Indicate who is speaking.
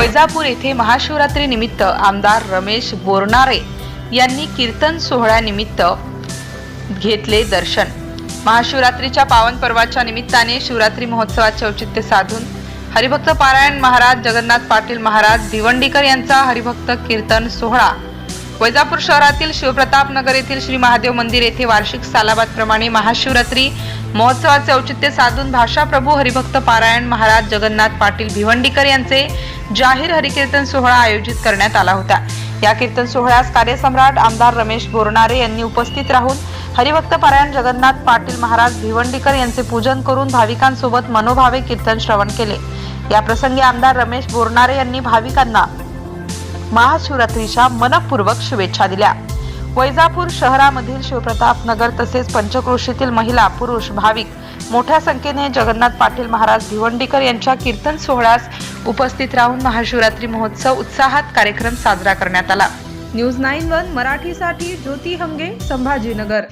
Speaker 1: वैजापूर येथे महाशिवरात्री निमित्त आमदार रमेश बोरनारे यांनी कीर्तन सोहळ्यानिमित्त घेतले दर्शन. महाशिवरात्रीच्या पावन पर्वाच्या निमित्ताने शिवरात्री महोत्सवाचे औचित्य साधून हरिभक्त पारायण महाराज जगन्नाथ पाटील महाराज भिवंडीकर यांचा हरिभक्त कीर्तन सोहळा. वैजापूर शहरातील शिवप्रताप नगर येथील श्री महादेव मंदिर येथे वार्षिक सालाबादप्रमाणे महाशिवरात्री महोत्सवाचे औचित्य साधून भाषाप्रभू हरिभक्त पारायण महाराज जगन्नाथ पाटील भिवंडीकर यांचे जाहीर हरिकीर्तन सोहळा आयोजित करण्यात आला होता. या कीर्तन सोहळ्यास कार्यसम्राट आमदार रमेश बोरनारे यांनी उपस्थित राहून हरिभक्त पारायण जगन्नाथ पाटील महाराज भिवंडीकर यांचे पूजन करून भाविकांसोबत मनोभावे कीर्तन श्रवण केले. या प्रसंगी आमदार रमेश बोरनारे यांनी भाविकांना महाशिवरात्रीच्या मनपूर्वक शुभेच्छा दिल्या. वैजापूर शहरामधील शिवप्रताप नगर तसेच पंचक्रोशीतील महिला पुरुष भाविक मोठ्या संख्येने जगन्नाथ पाटील महाराज भिवंडीकर यांच्या कीर्तन सोहळ्यास उपस्थित राहून महाशिवरात्री महोत्सव उत्साहात कार्यक्रम साजरा करण्यात आला. न्यूज नाईन वन मराठीसाठी ज्योती हंगे संभाजीनगर.